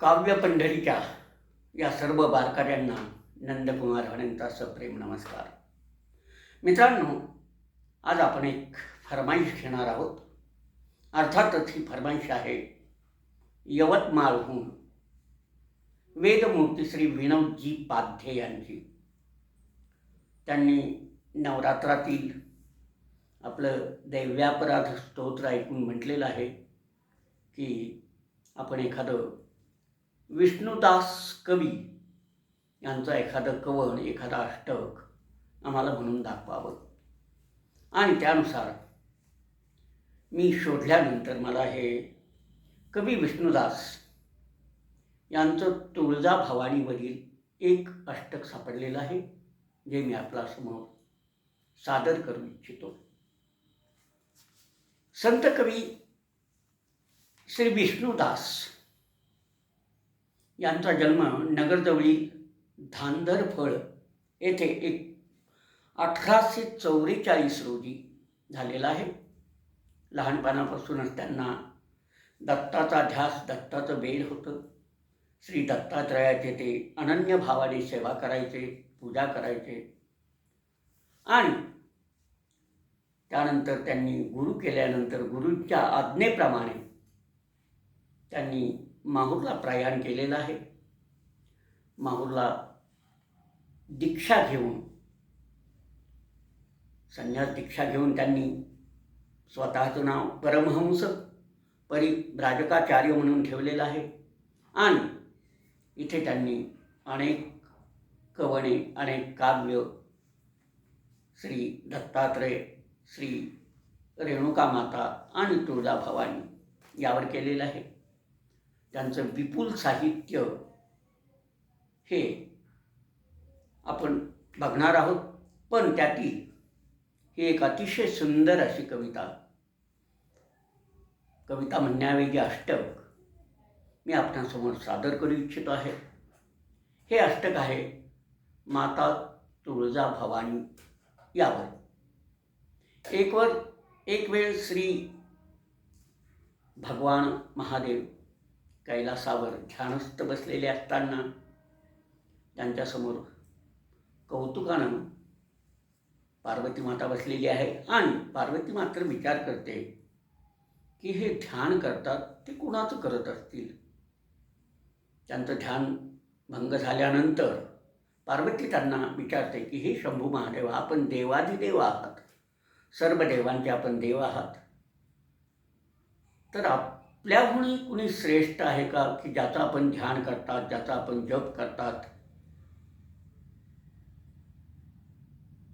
काव्य पंढरीच्या या सर्व बारकाऱ्यांना नंदकुमार हणंचा सप्रेम नमस्कार. मित्रांनो आज आपण एक फरमाईश घेणार आहोत. अर्थातच ही फरमाईश आहे यवतमाळहून वेदमूर्ती श्री विनोदजी पाध्ये यांची. त्यांनी नवरात्रातील आपलं दैव्यापराध स्तोत्र ऐकून म्हटलेलं आहे की आपण एखादं विष्णुदास कवी यांचं एखादं कवन एखादं अष्टक आम्हाला म्हणून दाखवावं. आणि त्यानुसार मी शोधल्यानंतर मला हे कवी विष्णुदास यांचं तुळजा भवानीवरील एक अष्टक सापडलेलं आहे जे मी आपल्यासमोर सादर करू इच्छितो. संत कवी श्री विष्णुदास यांचा जन्म नगरजवळी धांदरफळ येथे एक अठराशे चौवेचाळीस रोजी झालेला आहे. लहानपणापासूनच त्यांना दत्ताचा ध्यास दत्ताचं बेल होतं. श्री दत्तात्रयाचे ते अनन्य भावाने सेवा करायचे पूजा करायचे. आणि त्यानंतर त्यांनी गुरु केल्यानंतर गुरूंच्या आज्ञेप्रमाणे त्यांनी माहूरला प्रयाण केलेलं आहे. माहूरला दीक्षा घेऊन संन्यास दीक्षा घेऊन त्यांनी स्वतःचं नाव परमहंस परिव्राजकाचार्य म्हणून ठेवलेलं आहे. आणि इथे त्यांनी अनेक कवणे अनेक काव्य श्री दत्तात्रय श्री रेणुका माता आणि तुळजा भवानी यावर केलेलं आहे. त्यांचं विपुल साहित्य हे आपण बघणार आहोत. पण त्यातील ही एक अतिशय सुंदर अशी कविता. कविता म्हणण्याऐवजी अष्टक मी आपणासमोर सादर करू इच्छितो आहे. हे अष्टक आहे माता तुळजा भवानी यावर. एकवर एक वेळ श्री भगवान महादेव कैलासावर ध्यानस्थ बसलेले असताना त्यांच्यासमोर कौतुकानं पार्वती माता बसलेली आहे. आणि पार्वती मात्र विचार करते की हे ध्यान करतात ते कुणाचं करत असतील? त्यांचं ध्यान भंग झाल्यानंतर पार्वती त्यांना विचारते की हे शंभू महादेव आपण देवाधिदेव आहात. सर्व देवांचे आपण देव आहात. तर आप आपल्याहूनही कुणी श्रेष्ठ आहे का? की ज्याचा आपण ध्यान करतात ज्याचा आपण जप करतात?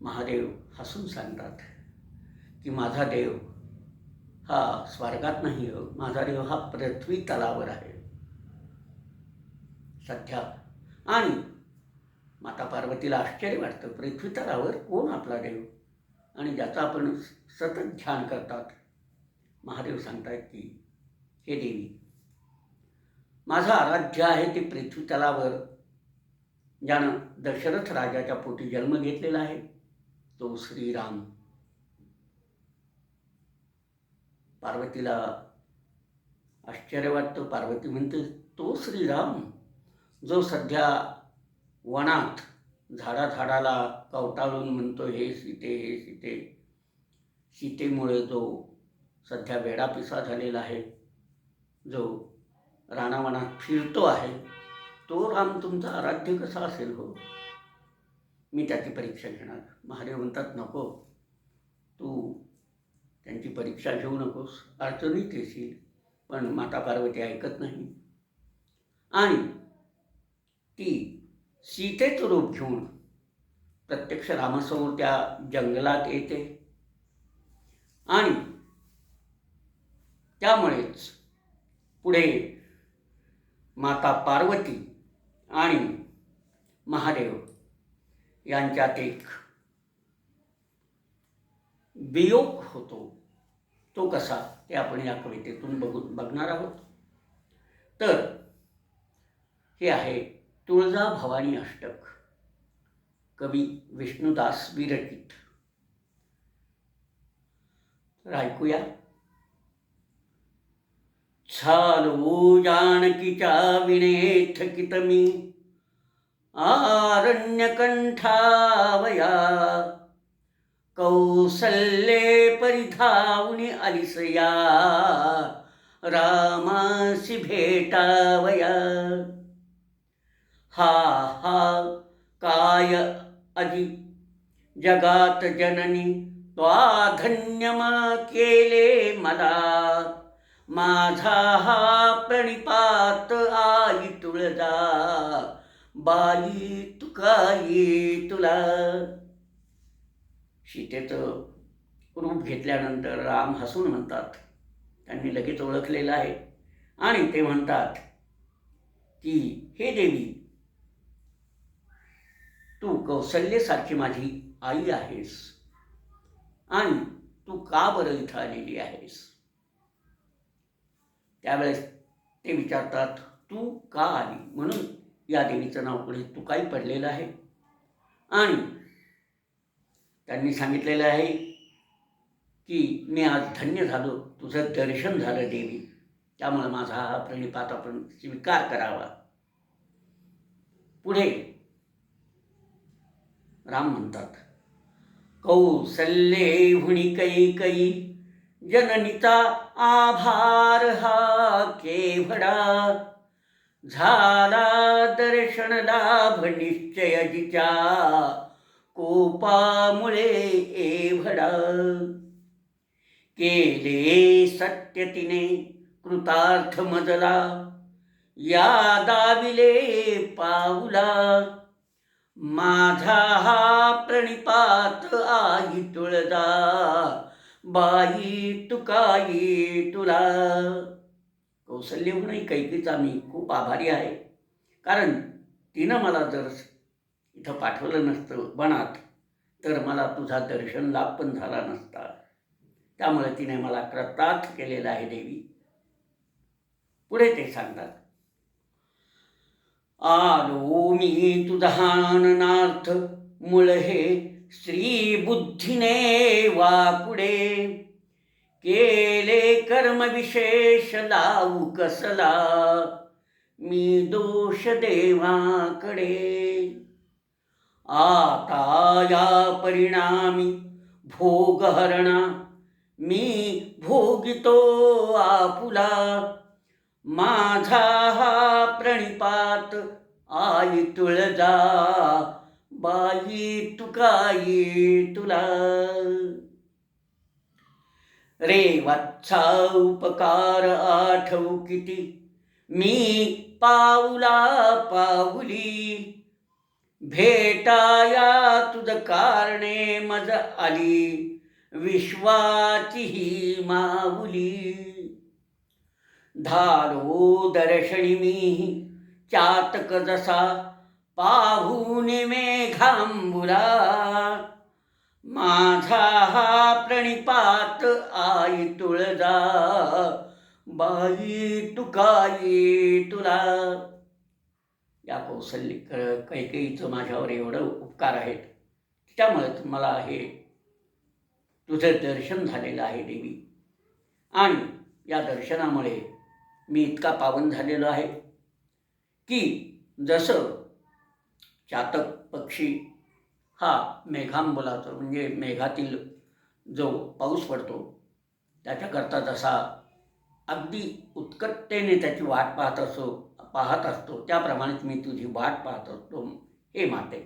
महादेव हसून सांगतात की माझा देव हा स्वर्गात नाही हो माझा देव हा पृथ्वी तलावर आहे. सध्या आणि माता पार्वतीला आश्चर्य वाटतं पृथ्वी तलावर कोण आपला देव? आणि ज्याचा आपण सतत ध्यान करतात महादेव सांगतायत की हे देवी. माझं आराध्य आहे ते पृथ्वी तलावर ज्यानं दशरथ राजाच्या पोटी जन्म घेतलेला आहे तो श्रीराम. पार्वतीला आश्चर्य वाटतं. पार्वती म्हणते तो श्रीराम जो सध्या वनात झाडाझाडाला कवटाळून म्हणतो हे सीते हे सीते. सीतेमुळे जो सध्या वेडापिसा झालेला आहे. जो रानावनात फिरतो आहे तो राम तुमचा आराध्य कसा असेल हो? मी त्याची परीक्षा घेणार. महादेव म्हणतात नको. तू त्यांची परीक्षा घेऊ नकोस. अडचणीत येशील पण माता पार्वती ऐकत नाही. आणि ती सीतेचं रूप घेऊन प्रत्यक्ष रामासमोर त्या जंगलात येते. आणि त्यामुळेच पुढे माता पार्वती आणि महादेव यांच्यात एक वियोग होतो. तो कसा ते आपण या कवितेतून बघून बघणार आहोत. तर हे आहे तुळजा भवानी अष्टक कवी विष्णुदास विरचित. तर ऐकूया. झालो जानकीच्या विणे थकित मी आरण्यकंठावया। कौसल्ये परिधावनी अलिसया। रामासी भेटावया। हा हा काय अजि जगात जननी त्वा धन्यमा केले मला। माझा हा प्रणिपात आई तुळजा. बाई तुकाई तुला. सीतेचं रूप घेतल्यानंतर राम हसून म्हणतात त्यांनी लगेच ओळखलेलं आहे. आणि ते म्हणतात की हे देवी तू कौशल्यसारखी माझी आई आहेस. आणि तू का बरं इथं आलेली आहेस? त्यावेळेस ते विचारतात तू का आली? म्हणून या देवीचं नाव पुढे तू काही पडलेलं आहे. आणि त्यांनी सांगितलेलं आहे की मी आज धन्य झालो. तुझं दर्शन झालं देवी. त्यामुळे माझा हा प्रणिपात आपण स्वीकार करावा. पुढे राम म्हणतात कौसल्ये हुणी कै कई जननिता आभार हा केवडा. झाला दर्शन लाभ निश्चय जिच्या कोपामुळे एवढा केले सत्य तिने कृतार्थ मजला. या दाविले पाऊला. माझा हा प्रणिपात आई तुळजा. बाई तुकाई तुला? कौशल्य म्हणून कैकीचा मी खूप आभारी आहे. कारण तिनं मला जर इथं पाठवलं नसतं वनात तर मला तुझा दर्शन लाभ पण झाला नसता. त्यामुळे तिने मला कृतार्थ केलेला आहे देवी. पुढे ते सांगतात. आलो मी तुझाननार्थ मुळ हे श्रीबुद्धिने वाकुडे केले कर्म विशेष लावू कसला? मी दोष देवाकडे. आता या परिणामी भोगहरणा मी भोगितो आपुला. माझा हा प्रणिपात आई तुळजा. बाई तुकाई तुला रे वाचा उपकार आठवू किती? मी पाऊला पाऊली. भेटाया तुझ कारणे मज आली. विश्वाची ही माऊली. धारो दर्शनी मी चातक जसा पाहून मेघांबुला माझा हा प्रणिपात आई तुळजा. बाई तुकाई तुला. या कौशल्य कैकेईचं माझ्यावर एवढं उपकार आहेत. त्यामुळेच मला हे तुझं दर्शन झालेलं आहे देवी. आणि या दर्शनामुळे मी इतका पावन झालेलो आहे की जसं चातक पक्षी हा मेघांबुलाचं म्हणजे मेघातील जो पाऊस पडतो त्याच्याकरता जसा अगदी उत्कटतेने त्याची वाट पाहत असो पाहत असतो त्याप्रमाणेच मी तुझी वाट पाहत असतो हे माते.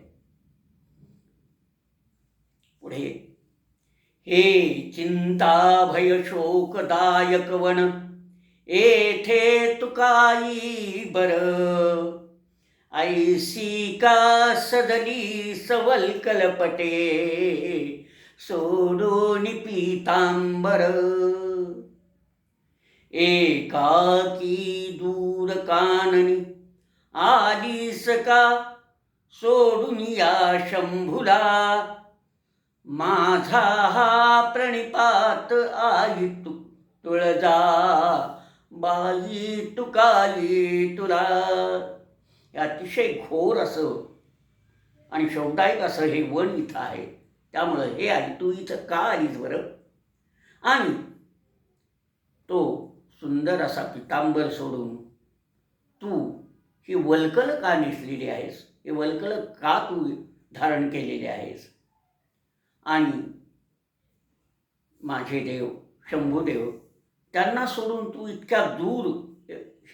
पुढे हे चिंता भय शोकदायक वन येथे तुकाई बर ऐसी का सदली सवल कलपटे? सोडून पीतांबर एकाकी दूर काननी आलीस का? सोडून या शंभुला। माझा हा प्रणिपात आई तू तुळजा बाई तुकाली तुला। हे अतिशय घोर असं आणि शब्दायक असं हे वन इथं आहे. त्यामुळं हे आई तू इथं का आलीस बरं? आणि तो सुंदर असा पितांबर सोडून तू ही वल्कल का नेसलेली आहेस? हे वल्कल का तू धारण केलेले आहेस? आणि माझे देव शंभूदेव त्यांना सोडून तू इतक्या दूर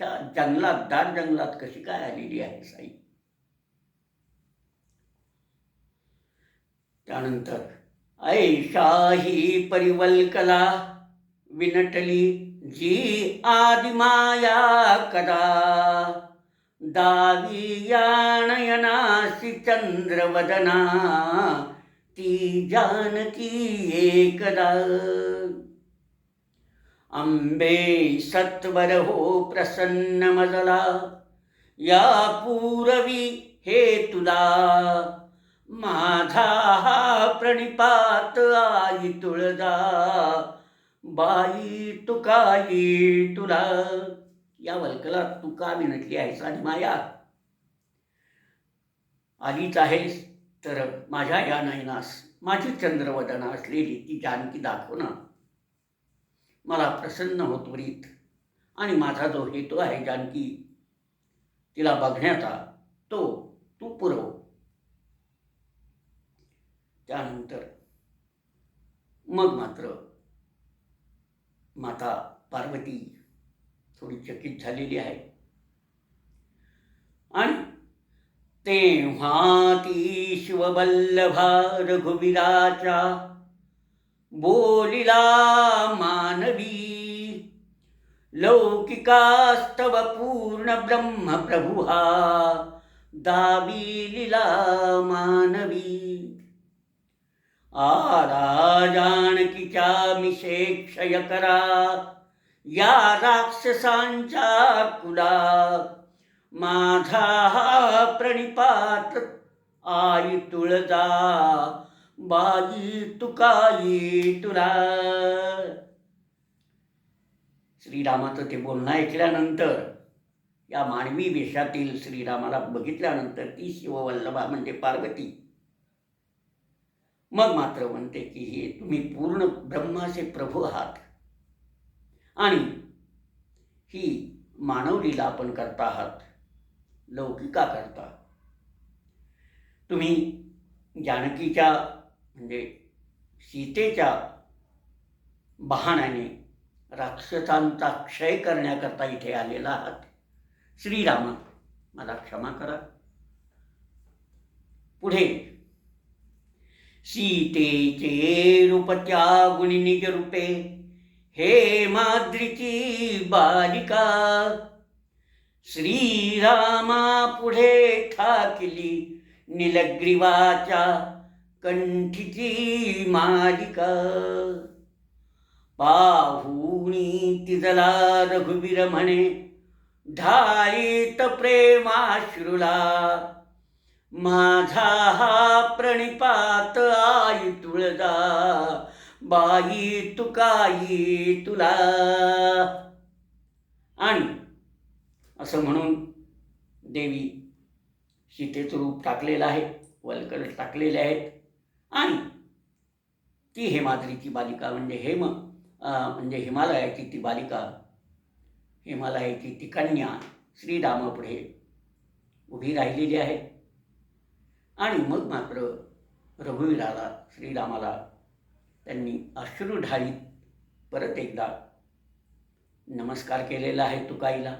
ह्या जंगलात दाट जंगलात कशी काय आलेली आहे साई? त्यानंतर ऐशाही परिवल्कला विनटली जी आदिमाया कदा दावी याणयनासी चंद्रवदना ती जानकी एकदा अंबे सत्वर हो प्रसन्न मजला या पूरवी हे तुला माझा हा प्रणिपात आई तुळजा बाई तुकाई तुला. या वल्कला तुका विनटली आहेस आणि माया. आलीच आहेस तर माझ्या या नयनास माझी चंद्रवदना असलेली ती जानकी दाखव ना. मला प्रसन्न हो वरीत आणि माझा जो हेतू आहे जानकी तिला बघण्याचा तो तू पुरव. त्यानंतर मग मात्र माता पार्वती थोडी चकित झालेली आहे. आणि तेव्हा ती शिवबल्लभा रघुवीराच्या बोलिला मानवी। लौकिकास्तव पूर्ण ब्रह्म प्रभुहा दावी मानवी। आरा जानकीच्या मिशे क्षय करा। या राक्षसांच्या कुला। माझा हा प्रणिपात आई तुळजा। बाई तुकाई तुरा श्रीरामाचं ते बोलणं ऐकल्यानंतर या मानवी वेशातील श्रीरामाला बघितल्यानंतर ती शिववल्लभा म्हणजे पार्वती. मग मात्र म्हणते की हे तुम्ही पूर्ण ब्रह्माचे प्रभू आहात. आणि ही मानवलीला आपण करता आहात. लौकिका करता तुम्ही जानकीच्या म्हणजे सीतेच्या बहाण्याने राक्षसांचा क्षय करण्याकरता इथे आलेला आहात. श्रीरामा मला क्षमा करा. पुढे. सीतेचे रूपत्या गुणिनिज रूपे हे माद्रीची बालिका. श्रीरामा पुढे ठाकली निलग्रीवाच्या कंठीची मालिका. पाहुणी तिजला रघुवीर म्हणे ढाळीत प्रेमाश्रुला. माझा हा प्रणिपात आई तुळजा बाई तुकाई तुला. आणि असं म्हणून देवी सीतेचं रूप टाकलेलं आहे वलकड टाकलेले आहेत. आणि ती हेमाद्रीची बालिका म्हणजे हेम म्हणजे हिमालयाची ती बालिका हिमालयाची ती कन्या श्रीरामापुढे उभी राहिलेली आहे. आणि मग मात्र रघुवीराला श्रीरामाला त्यांनी अश्रू ढाळीत परत एकदा नमस्कार केलेला आहे तुकाईला.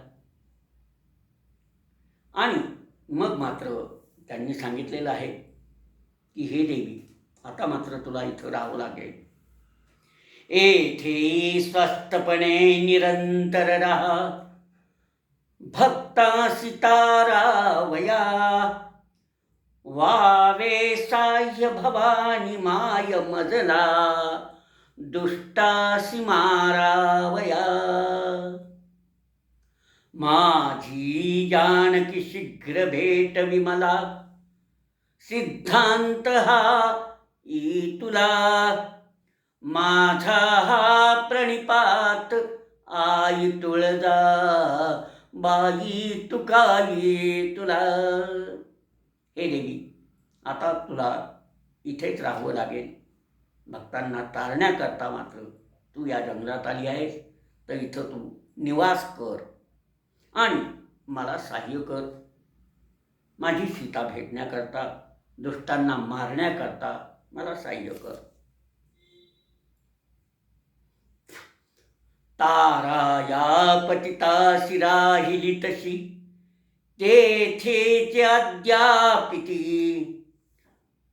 आणि मग मात्र त्यांनी सांगितलेलं आहे की हे देवी आता मात्र तुला इथं राहावं लागेल. येथे स्वस्तपणे निरंतर राहा. भक्ता सितारावया वावे साह्य भवानी माय मजला. दुष्टासी मारावया माझी जानकी शीघ्र भेट विमला. सिद्धांत हा ई तुला. माझा हा प्रणिपात आई तुळजा. बाई तुकाई तुला. हे देवी आता तुला इथेच राहावं लागेल. भक्तांना तारण्याकरता मात्र तू या जंगलात आली आहेस तर इथं तू निवास कर आणि मला सहाय्य कर. माझी सीता भेटण्याकरता दुष्टांना मारण्याकरता मला सहाय्य कर. तारा या पतिता शिराहिली तशी तेथेचे अद्यापिती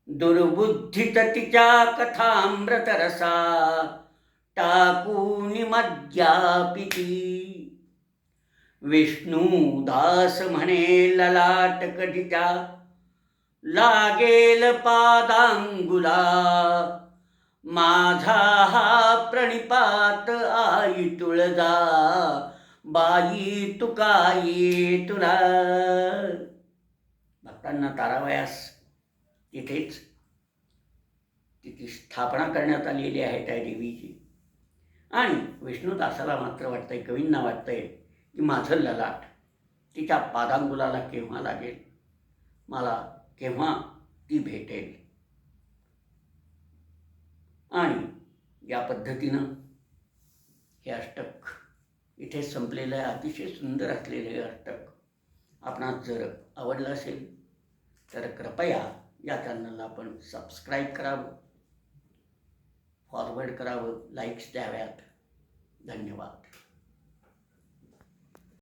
दुर्बुद्धित तिच्या कथामृत रसा टाकून मद्यापिती. विष्णू दास म्हणे ललाट कधिता लागेल पादांगुला. माझा हा प्रणिपात आई तुळजा. बाई तुकाई तुला भक्तांना तारावयास तिथेच तिची स्थापना करण्यात आलेली आहे त्या देवीची. आणि विष्णुदासाला मात्र वाटतंय कवींना वाटतंय की माझं ललाट तिच्या पादांगुलाला केव्हा लागेल? मला केव्हा ती भेटेल. आणि या पद्धतीनं हे अष्टक इथे संपलेलं आहे. अतिशय सुंदर असलेलं हे अष्टक. आपणास जर आवडलं असेल तर कृपया या चॅनलला आपण सबस्क्राईब करावं. फॉरवर्ड करावं. लाईक्स द्याव्यात. धन्यवाद.